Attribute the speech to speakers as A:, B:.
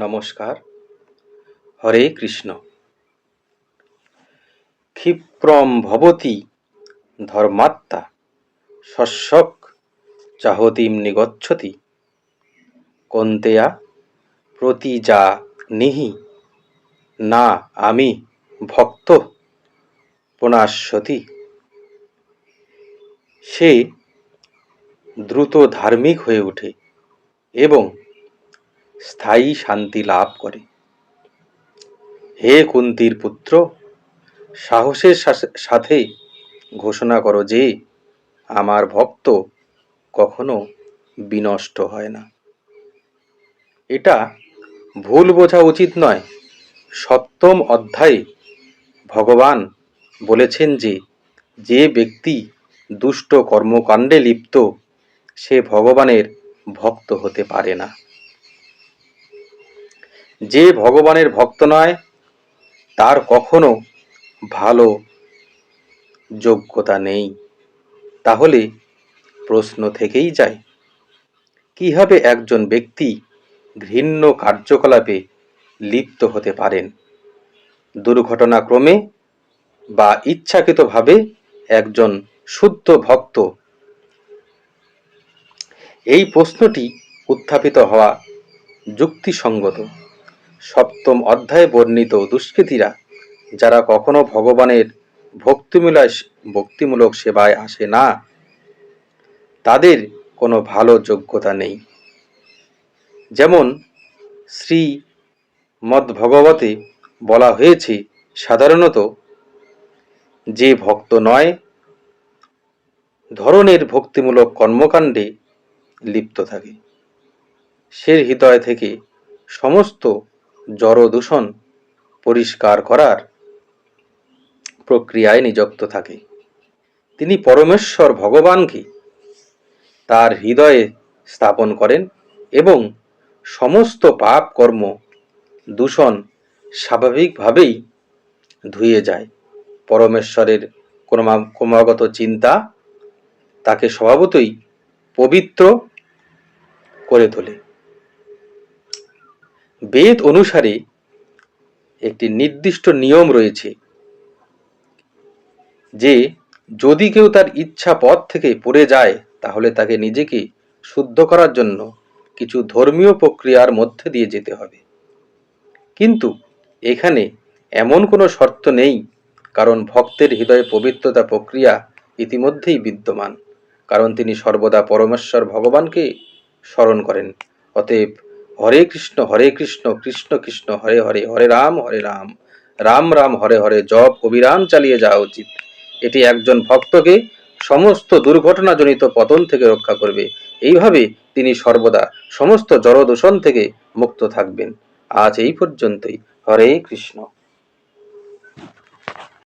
A: নমস্কার হরে কৃষ্ণ ক্ষিপ্রম ভবতি ধর্মাত্মা শস্যক চাহতিম নিগচ্ছতি কন্তেয়া যা নিহি না আমি ভক্ত প্রণাশ্যতি সে দ্রুত ধার্মিক হয়ে ওঠে এবং স্থায়ী শান্তি লাভ করে হে কুন্তির পুত্র সাহসের সাথে ঘোষণা করো যে আমার ভক্ত কখনো বিনষ্ট হয় না এটা ভুল বোঝা উচিত নয় সপ্তম অধ্যায়ে ভগবান বলেছেন যে যে ব্যক্তি দুষ্ট কর্মকাণ্ডে লিপ্ত সে ভগবানের ভক্ত হতে পারে না যে ভগবানের ভক্ত নয় তার কখনো ভালো যোগ্যতা নেই তাহলে প্রশ্ন থেকেই যায় কিভাবে একজন ব্যক্তি ঘৃণ্য কার্যকলাপে লিপ্ত হতে পারেন দুর্ঘটনাক্রমে বা ইচ্ছাকৃতভাবে একজন শুদ্ধ ভক্ত এই প্রশ্নটি উত্থাপিত হওয়া যুক্তিসঙ্গত সপ্তম অধ্যায়ে বর্ণিত দুষ্কৃতীরা যারা কখনো ভগবানের ভক্তিমূলায় ভক্তিমূলক সেবায় আসে না তাদের কোনো ভালো যোগ্যতা নেই যেমন শ্রী মদ্ভগবতে বলা হয়েছে সাধারণত যে ভক্ত নয় ধরনের ভক্তিমূলক কর্মকাণ্ডে লিপ্ত থাকে সে হৃদয় থেকে সমস্ত জড় দূষণ পরিষ্কার করার প্রক্রিয়ায় নিযুক্ত থাকে তিনি পরমেশ্বর ভগবানকে তার হৃদয়ে স্থাপন করেন এবং সমস্ত পাপ কর্ম দূষণ স্বাভাবিকভাবেই ধুয়ে যায় পরমেশ্বরের ক্রমাগত চিন্তা তাকে স্বভাবতই পবিত্র করে তোলে বেদ অনুসারে একটি নির্দিষ্ট নিয়ম রয়েছে যে যদি কেউ তার ইচ্ছা পথ থেকে পড়ে যায় তাহলে তাকে নিজেকে শুদ্ধ করার জন্য কিছু ধর্মীয় প্রক্রিয়ার মধ্যে দিয়ে যেতে হবে কিন্তু এখানে এমন কোনো শর্ত নেই কারণ ভক্তের হৃদয়ে পবিত্রতা প্রক্রিয়া ইতিমধ্যেই বিদ্যমান কারণ তিনি সর্বদা পরমেশ্বর ভগবানকে স্মরণ করেন অতএব হরে কৃষ্ণ হরে কৃষ্ণ কৃষ্ণ কৃষ্ণ হরে হরে হরে রাম হরে রাম রাম রাম হরে হরে জপ অবিরাম চালিয়ে যাওয়া উচিত এটি একজন ভক্তকে সমস্ত দুর্ঘটনাজনিত পতন থেকে রক্ষা করবে এইভাবে তিনি সর্বদা সমস্ত দূষণ থেকে মুক্ত থাকবেন আজ এই পর্যন্তই হরে কৃষ্ণ